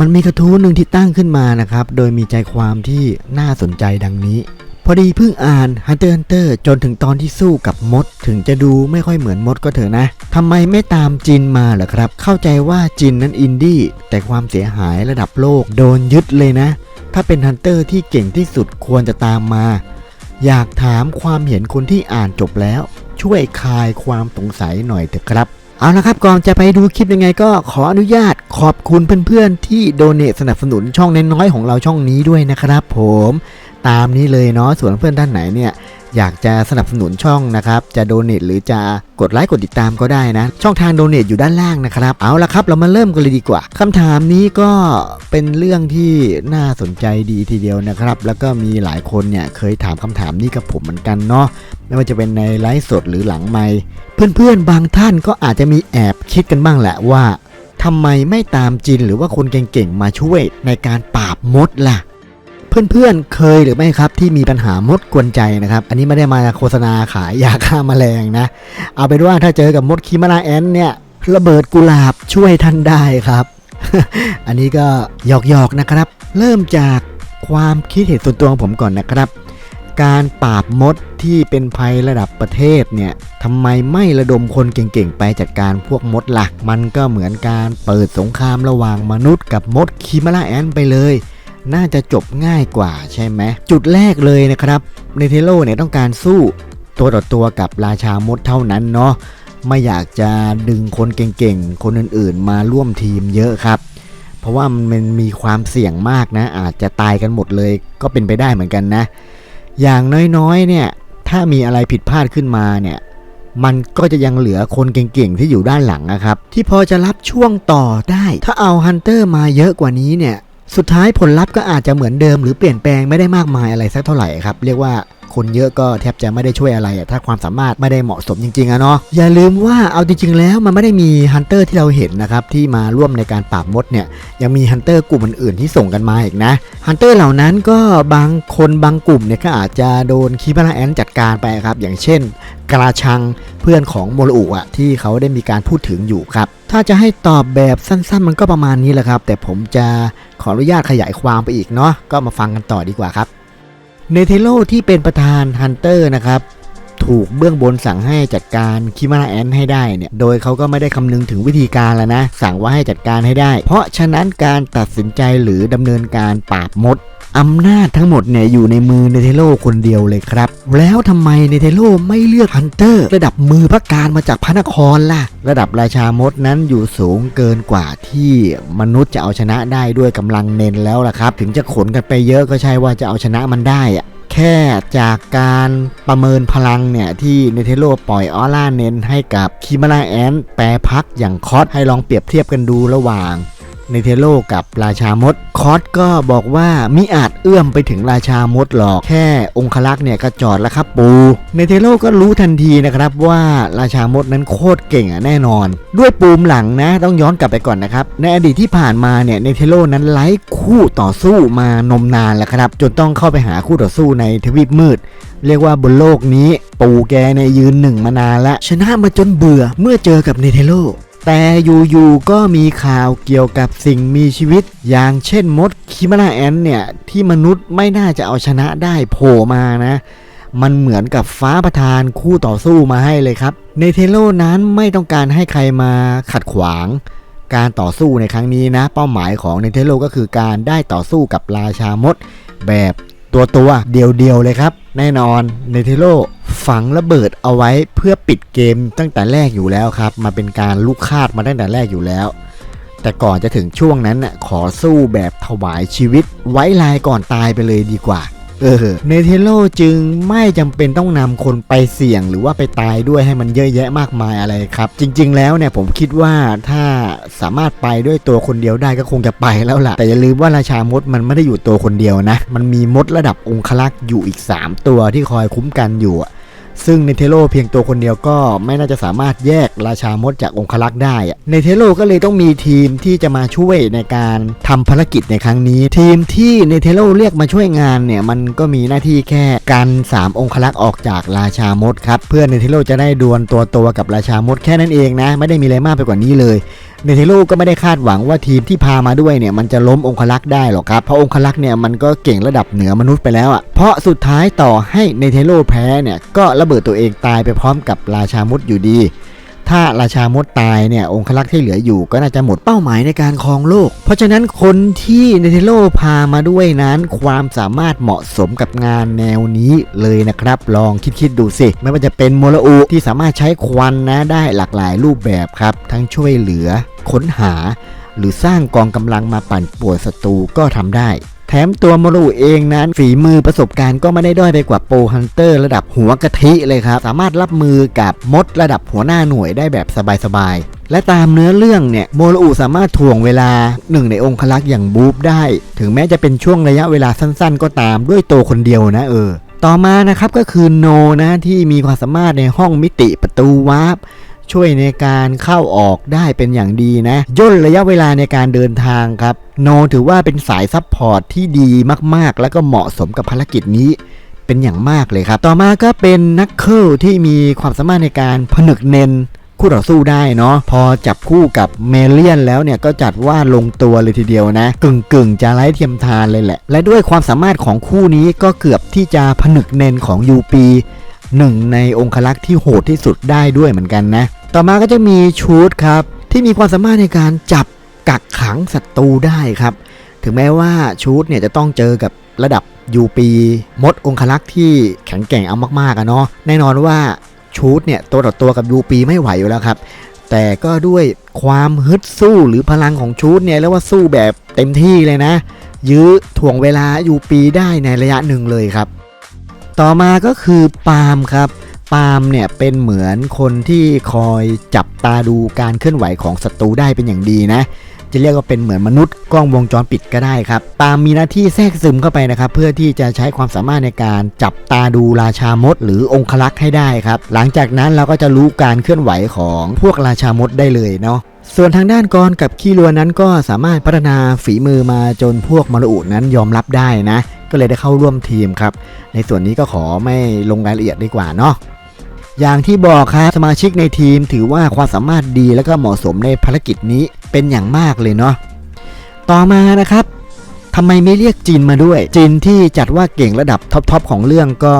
มันมีกระทู้หนึ่งที่ตั้งขึ้นมานะครับ โดยมีใจความที่น่าสนใจดังนี้ พอดีเพิ่งอ่าน Hunter Hunter จนถึงตอนที่สู้กับมด ถึงจะดูไม่ค่อยเหมือนมดก็เถอะนะทำไมไม่ตามจินมาเหรอครับ เข้าใจว่าจินนั้นอินดี้แต่ความเสียหายระดับโลกโดนยึดเลยนะ ถ้าเป็นฮันเตอร์ที่เก่งที่สุดควรจะตามมา อยากถามความเห็นคนที่อ่านจบแล้ว ช่วยคลายความสงสัยหน่อยเถอะครับ เอาละครับก่อนจะไปดูคลิปยังไงก็ขออนุญาตขอบคุณเพื่อนๆ ที่โดเน a สนับสนุนช่องน้อยๆของเราช่องนี้ด้วยนะครับ ผมตามนี้เลยเนาะส่วนเพื่อนท่านไหนเนี่ยอยากจะสนับสนุนช่องนะครับ จะโดเน a หรือจะกดไลค์กดติดตามก็ได้นะ ช่องทางโดเน a อยู่ด้านล่างนะครับ เอาละครับ เรามาเริ่มกันเลยดีกว่าคำถามนี้ก็เป็นเรื่องที่น่าสนใจดีทีเดียวนะครับ แล้วก็มีหลายคนเนี่ยเคยถามคำถามนี้กับผมเหมือนกันเนาะไม่ว่าจะเป็นในไลฟ์สดหรือหลังไมค์ เพื่อนๆบางท่านก็อาจจะมีแอบคิดกันบ้างแหละว่าทำไมไม่ตามจินหรือว่าคนเก่งๆมาช่วยในการปราบมดล่ะ เพื่อนๆเคยหรือไม่ครับที่มีปัญหามดกวนใจนะครับ อันนี้ไม่ได้มาโฆษณาขายยาฆ่าแมลงนะ เอาเป็นว่าถ้าเจอกับมดคีมาราแอนเนี่ยระเบิดกุหลาบช่วยท่านได้ครับ อันนี้ก็หยอกๆนะครับ เริ่มจากความคิดเห็นส่วนตัวของผมก่อนนะครับ การปราบมดที่เป็นภัยระดับประเทศเนี่ยทำไมไม่ระดมคนเก่งๆ ไปจัดการพวกมดละ่ะ มันก็เหมือนการเปิดสงครามระหว่างมนุษย์กับมดคีมาราแอนไปเลย น่าจะจบง่ายกว่าใช่ไหม จุดแรกเลยนะครับเนเทโลเนี่ยต้องการสู้ตัวต่อตัวกับราชามดเท่านั้นเนาะไม่อยากจะดึงคนเก่งๆ คนอื่นๆ มาร่วมทีมเยอะครับ เพราะว่ามันมีความเสี่ยงมากนะ อาจจะตายกันหมดเลยก็เป็นไปได้เหมือนกันนะ อย่างน้อยๆเนี่ยถ้ามีอะไรผิดพลาดขึ้นมาเนี่ยมันก็จะยังเหลือคนเก่งๆที่อยู่ด้านหลังนะครับ ที่พอจะรับช่วงต่อได้ ถ้าเอาฮันเตอร์มาเยอะกว่านี้เนี่ย สุดท้ายผลลัพธ์ก็อาจจะเหมือนเดิม หรือเปลี่ยนแปลงไม่ได้มากมายอะไรสักเท่าไหร่ครับ เรียกว่า คนเยอะก็แทบจะไม่ได้ช่วยอะไรอะถ้าความสามารถไม่ได้เหมาะสมจริงๆอะเนาะอย่าลืมว่าเอาจริงๆแล้วมันไม่ได้มีฮันเตอร์ที่เราเห็นนะครับที่มาร่วมในการปราบมดเนี่ยยังมีฮันเตอร์กลุ่มอื่นๆที่ส่งกันมาอีกนะฮันเตอร์เหล่านั้นก็บางคนบางกลุ่มเนี่ยก็อาจจะโดนคีบาราแอนจัดการไปครับอย่างเช่นกราชังเพื่อนของโมโลอุอะที่เขาได้มีการพูดถึงอยู่ครับ ถ้าจะให้ตอบแบบสั้นๆ มันก็ประมาณนี้แหละครับ แต่ผมจะขออนุญาตขยายความไปอีกเนาะก็มาฟังกันต่อดีกว่าครับ เนเทโลที่เป็นประธานฮันเตอร์นะครับ ถูกเบื้องบนสั่งให้จัดการคิมาราแอนให้ได้เนี่ย โดยเขาก็ไม่ได้คำนึงถึงวิธีการแล้วนะ สั่งว่าให้จัดการให้ได้ เพราะฉะนั้นการตัดสินใจหรือดำเนินการปราบมด อำนาจทั้งหมดเนี่ยอยู่ในมือเนเทโลคนเดียวเลยครับ แล้วทำไมเนเทโลไม่เลือกฮันเตอร์ ระดับมือพระการมาจากพระนครล่ะ ระดับราชามดนั้นอยู่สูงเกินกว่าที่มนุษย์จะเอาชนะได้ด้วยกำลังเน้นแล้วล่ะครับ ถึงจะขนกันไปเยอะก็ใช่ว่าจะเอาชนะมันได้อะแค่จากการประเมินพลังเนี่ยที่เนเทโลปล่อยออร่าเน้นให้กับคิมาราแอนแปรพักอย่างคอสให้ลองเปรียบเทียบกันดูระหว่าง เนเทโลกับราชามดคอสก็บอกว่ามิอาจเอื้อมไปถึงราชามดหรอก แค่องคลักษ์เนี่ยก็จอดแล้วครับปูเนเทโลก็รู้ทันทีนะครับว่าราชามดนั้นโคตรเก่งอะแน่นอน ด้วยปูมหลังนะต้องย้อนกลับไปก่อนนะครับ ในอดีตที่ผ่านมาเนี่ยเนเทโลนั้นไล่คู่ต่อสู้มานมนานแล้วครับ จนต้องเข้าไปหาคู่ต่อสู้ในทวีปมืด เรียกว่าบนโลกนี้ ปูแกในยืนหนึ่งมานานละชนะมาจนเบื่อเมื่อเจอกับเนเทโล แต่อยู่ๆก็มีข่าวเกี่ยวกับสิ่งมีชีวิต อย่างเช่นมดคิมาราแอนเนี่ย ที่มนุษย์ไม่น่าจะเอาชนะได้โผล่มานะ มันเหมือนกับฟ้าประทานคู่ต่อสู้มาให้เลยครับเนเทโลนั้นไม่ต้องการให้ใครมาขัดขวางการต่อสู้ในครั้งนี้นะ เป้าหมายของเนเทโลก็คือการได้ต่อสู้กับราชามดแบบ ตัวตัวๆเดียวๆเลยครับ แน่นอนเนเทโลฝังระเบิดเอาไว้เพื่อปิดเกมตั้งแต่แรกอยู่แล้วครับ มาเป็นการลูกคาดมาตั้งแต่แรกอยู่แล้ว แต่ก่อนจะถึงช่วงนั้นน่ะขอสู้แบบถวายชีวิต ไว้ลายก่อนตายไปเลยดีกว่า เออเนเทโลจึงไม่จำเป็นต้องนำคนไปเสี่ยงหรือว่าไปตายด้วยให้มันเยอะแยะมากมายอะไรครับ จริง ๆ แล้วเนี่ยผมคิดว่าถ้าสามารถไปด้วยตัวคนเดียวได้ก็คงจะไปแล้วล่ะ แต่อย่าลืมว่าราชามดมันไม่ได้อยู่ตัวคนเดียวนะ มันมีมดระดับองคลักษ์อยู่อีก 3 ตัวที่คอยคุ้มกันอยู่ ซึ่งเนเทโลเพียงตัวคนเดียวก็ไม่น่าจะสามารถแยกราชามดจากองคลักษ์ได้อะเนเทโลก็เลยต้องมีทีมที่จะมาช่วยในการทำภารกิจในครั้งนี้ ทีมที่เนเทโลเรียกมาช่วยงานเนี่ยมันก็มีหน้าที่แค่กัน3องคลักษ์ออกจากราชามดครับเพื่อเนเทโลจะได้ดวลตัวตัวกับราชามดแค่นั้นเองนะ ไม่ได้มีอะไรมากไปกว่านี้เลยเนเทโลก็ไม่ได้คาดหวังว่าทีมที่พามาด้วยเนี่ยมันจะล้มองคลักษ์ได้หรอกครับ เพราะองคลักษ์เนี่ยมันก็เก่งระดับเหนือมนุษย์ไปแล้วอะ่ะ เพราะสุดท้ายต่อให้เนเทโลแพ้เนี่ยก็ระเบิดตัวเองตายไปพร้อมกับราชามุดอยู่ดี ถ้าราชามดตายเนี่ยองคลักษ์ที่เหลืออยู่ก็น่าจะหมดเป้าหมายในการครองโลก เพราะฉะนั้นคนที่เนเธโลพามาด้วยนั้น ความสามารถเหมาะสมกับงานแนวนี้เลยนะครับ ลองคิดๆดูสิ ไม่ว่าจะเป็นโมลอุที่สามารถใช้ควันนะได้หลากหลายรูปแบบครับ ทั้งช่วยเหลือค้นหา หรือสร้างกองกำลังมาปั่นป่วนศัตรูก็ทำได้ แถมตัวโมรูเองนั้นฝีมือประสบการณ์ก็ไม่ได้ด้อยไปกว่าโปรฮันเตอร์ระดับหัวกะทิเลยครับ สามารถรับมือกับมดระดับหัวหน้าหน่วยได้แบบสบายๆ และตามเนื้อเรื่องเนี่ยโมรูสามารถถ่วงเวลาหนึ่งในองคลักษ์อย่างบูฟได้ ถึงแม้จะเป็นช่วงระยะเวลาสั้นๆ ก็ตามด้วยตัวคนเดียวนะเออ ต่อมานะครับก็คือโนนะที่มีความสามารถในห้องมิติประตูวาร์ป ช่วยในการเข้าออกได้เป็นอย่างดีนะย่นระยะเวลาในการเดินทางครับโนถือว่าเป็นสายซัพพอร์ตที่ดีมากๆ แล้วก็เหมาะสมกับภารกิจนี้เป็นอย่างมากเลยครับ ต่อมาก็เป็นนักเคิลที่มีความสามารถในการผนึกเนนคู่ต่อสู้ได้เนาะพอจับคู่กับเมเลียนแล้วเนี่ยก็จัดว่าลงตัวเลยทีเดียวนะ กึ่งกึ่งๆจะไร้เทียมทานเลยแหละ และด้วยความสามารถของคู่นี้ก็เกือบที่จะผนึกเนนของยูปี หนึ่งในองคลักษ์ที่โหดที่สุดได้ด้วยเหมือนกันนะ ต่อมาก็จะมีชูดครับ ที่มีความสามารถในการจับกักขังศัตรูได้ครับ ถึงแม้ว่าชูดเนี่ยจะต้องเจอกับระดับยูปีมดองคลักษ์ที่แข็งแกร่งเอามากๆอะเนาะแน่นอนว่าชูดเนี่ยตัวต่อตัวกับยูปีไม่ไหวอยู่แล้วครับแต่ก็ด้วยความฮึดสู้หรือพลังของชูดเนี่ยแล้วว่าสู้แบบเต็มที่เลยนะ ยื้อถ่วงเวลายูปีได้ในระยะหนึ่งเลยครับ ต่อมาก็คือปาล์มครับ ปาล์มเนี่ยเป็นเหมือนคนที่คอยจับตาดูการเคลื่อนไหวของศัตรูได้เป็นอย่างดีนะ จะเรียกว่าเป็นเหมือนมนุษย์กล้องวงจรปิดก็ได้ครับ ปาล์มมีหน้าที่แทรกซึมเข้าไปนะครับ เพื่อที่จะใช้ความสามารถในการจับตาดูราชามด หรือองคลักษ์ให้ได้ครับ หลังจากนั้นเราก็จะรู้การเคลื่อนไหวของพวกราชามดได้เลยเนาะส่วนทางด้านกรกับขี้รัวนั้นก็สามารถพัฒนาฝีมือมาจนพวกมรอุนั้นยอมรับได้นะ ก็เลยได้เข้าร่วมทีมครับ ในส่วนนี้ก็ขอไม่ลงรายละเอียดดีกว่าเนาะอย่างที่บอกครับสมาชิกในทีมถือว่าความสามารถดีและก็เหมาะสมในภารกิจนี้เป็นอย่างมากเลยเนาะต่อมานะครับทำไมไม่เรียกจินมาด้วยจินที่จัดว่าเก่งระดับท็อปๆของเรื่องก็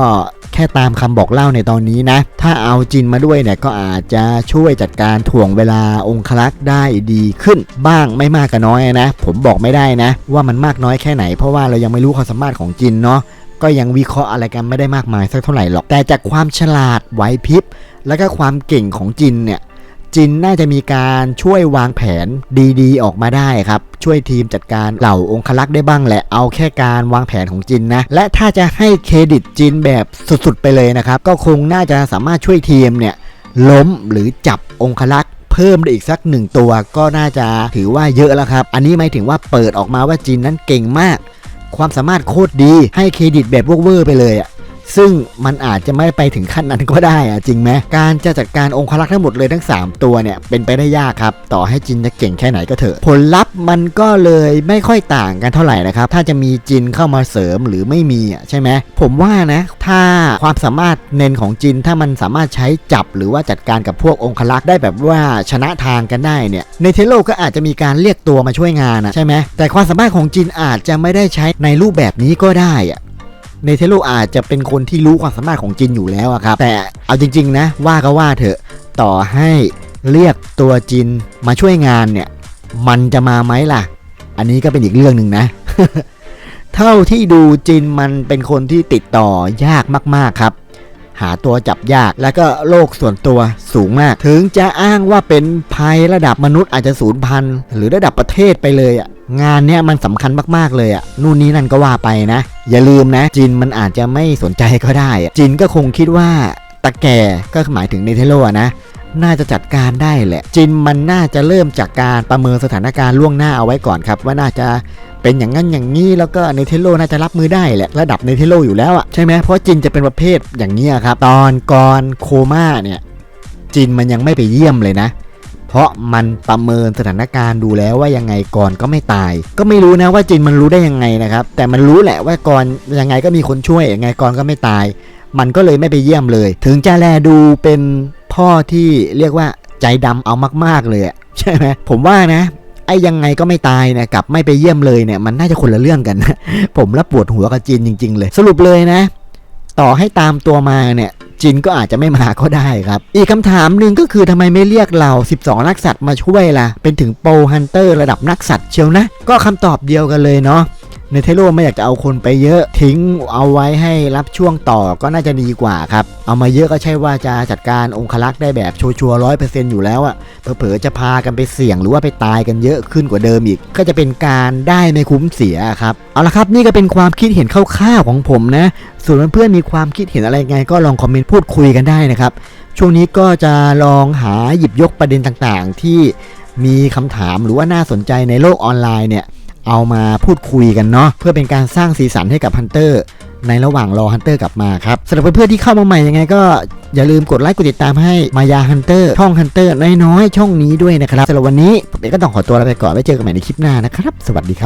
แค่ตามคำบอกเล่าในตอนนี้นะ ถ้าเอาจินมาด้วยเนี่ยก็อาจจะช่วยจัดการถ่วงเวลาองคลักษ์ได้ดีขึ้น บ้างไม่มากก็น้อยนะ ผมบอกไม่ได้นะ ว่ามันมากน้อยแค่ไหน เพราะว่าเรายังไม่รู้ความสามารถของจินเนาะก็ยังวิเคราะห์อะไรกันไม่ได้มากมายสักเท่าไหร่หรอก แต่จากความฉลาดไหวพริบ และก็ความเก่งของจินเนี่ย จินน่าจะมีการช่วยวางแผนดีๆ ออกมาได้ครับ ช่วยทีมจัดการเหล่าองคลักษ์ได้บ้างแหละเอาแค่การวางแผนของจินนะ และถ้าจะให้เครดิตจินแบบสุดๆไปเลยนะครับ ก็คงน่าจะสามารถช่วยทีมเนี่ยล้มหรือจับองคลักษ์เพิ่มได้อีกสักหนึ่งตัวก็น่าจะถือว่าเยอะแล้วครับ อันนี้หมายถึงว่าเปิดออกมาว่าจินนั้นเก่งมาก ความสามารถโคตรดีให้เครดิตแบบเวอร์ไปเลยอะ ซึ่งมันอาจจะไม่ไปถึงขั้นนั้นก็ได้อะจริงไหมการจะจัดการองคลักษ์ทั้งหมดเลยทั้ง 3 ตัวเนี่ยเป็นไปได้ยากครับ ต่อให้จินจะเก่งแค่ไหนก็เถอะ ผลลัพธ์มันก็เลยไม่ค่อยต่างกันเท่าไหร่นะครับ ถ้าจะมีจินเข้ามาเสริมหรือไม่มีอะใช่ไหมผมว่านะ ถ้าความสามารถเน้นของจินถ้ามันสามารถใช้จับหรือว่าจัดการกับพวกองคลักษ์ได้แบบว่าชนะทางกันได้เนี่ยในเทโลก็อาจจะมีการเรียกตัวมาช่วยงานอะใช่ไหมแต่ความสามารถของจินอาจจะไม่ได้ใช้ในรูปแบบนี้ก็ได้อะ เนเธโลอาจจะเป็นคนที่รู้ความสามารถของจินอยู่แล้วครับ แต่เอาจริง ๆ นะ ว่าก็ว่าเถอะต่อให้เรียกตัวจินมาช่วยงานเนี่ย มันจะมาไหมล่ะ อันนี้ก็เป็นอีกเรื่องหนึ่งนะ เท่าที่ดูจินมันเป็นคนที่ติดต่อยากมาก ๆครับ หาตัวจับยากแล้วก็โลกส่วนตัวสูงมาก ถึงจะอ้างว่าเป็นภัยระดับมนุษย์อาจจะสูญพันธุ์หรือระดับประเทศไปเลยอะงานเนี้ยมันสำคัญมากๆเลยอะนู่นนี้นั่นก็ว่าไปนะ อย่าลืมนะจินมันอาจจะไม่สนใจก็ได้ จินก็คงคิดว่าตะแก่ก็หมายถึงเนเธโลอะนะน่าจะจัดการได้แหละ จินมันน่าจะเริ่มจากการประเมินสถานการณ์ล่วงหน้าเอาไว้ก่อนครับ ว่าน่าจะเป็นอย่างนั้นอย่างนี้แล้วก็เนเธโลน่าจะรับมือได้แหละระดับเนเธโลอยู่แล้วอะใช่ไหมเพราะจินจะเป็นประเภทอย่างนี้ครับ ตอนก่อนโคม่าเนี่ยจินมันยังไม่ไปเยี่ยมเลยนะ เพราะมันประเมินสถานการณ์ดูแล้วว่ายังไงก่อนก็ไม่ตาย ก็ไม่รู้นะว่าจินมันรู้ได้ยังไงนะครับ แต่มันรู้แหละว่าก่อนยังไงก็มีคนช่วยยังไงก่อนก็ไม่ตาย มันก็เลยไม่ไปเยี่ยมเลย ถึงจะแลดูเป็นพ่อที่เรียกว่าใจดำเอามาก ๆเลยใช่ไหมผมว่านะไอ้ยังไงก็ไม่ตายนี่ยกับไม่ไปเยี่ยมเลยเนี่ยมันน่าจะคนละเรื่องกันนะผมรับปวดหัวกับจีนจริง ๆ เลย สรุปเลยนะ ต่อให้ตามตัวมาเนี่ย จินก็อาจจะไม่มาก็ได้ครับ อีกคำถามหนึ่งก็คือทำไมไม่เรียกเรา 12 นักสัตว์มาช่วยล่ะ เป็นถึงโปรฮันเตอร์ระดับนักสัตว์เชียวนะ ก็คำตอบเดียวกันเลยเนาะ ในเทโลไม่อยากจะเอาคนไปเยอะทิ้งเอาไว้ให้รับช่วงต่อก็น่าจะดีกว่าครับ เอามาเยอะก็ใช่ว่าจะจัดการองคลักษ์ได้แบบชัวร์ร้อยเปอร์เซ็นต์อยู่แล้วอะเผลอๆจะพากันไปเสี่ยงหรือว่าไปตายกันเยอะขึ้นกว่าเดิมอีก ก็จะเป็นการได้ไม่คุ้มเสียครับ เอาละครับนี่ก็เป็นความคิดเห็นคร่าวๆของผมนะ ส่วนเพื่อนๆมีความคิดเห็นอะไรไง ก็ลองคอมเมนต์พูดคุยกันได้นะครับช่วงนี้ก็จะลองหาหยิบยกประเด็นต่างๆ ที่มีคำถามหรือว่าน่าสนใจในโลกออนไลน์เนี่ย เอามาพูดคุยกันเนาะเพื่อเป็นการสร้างสีสันให้กับฮันเตอร์ในระหว่างรอฮันเตอร์กลับมาครับสำหรับเพื่อนๆที่เข้ามาใหม่ยังไงก็อย่าลืมกดไลค์กดติดตามให้มายาฮันเตอร์ช่องฮันเตอร์น้อยๆช่องนี้ด้วยนะครับสำหรับวันนี้ผมเองก็ต้องขอตัวลาไปก่อนไว้เจอกันใหม่ในคลิปหน้านะครับ สวัสดีครับ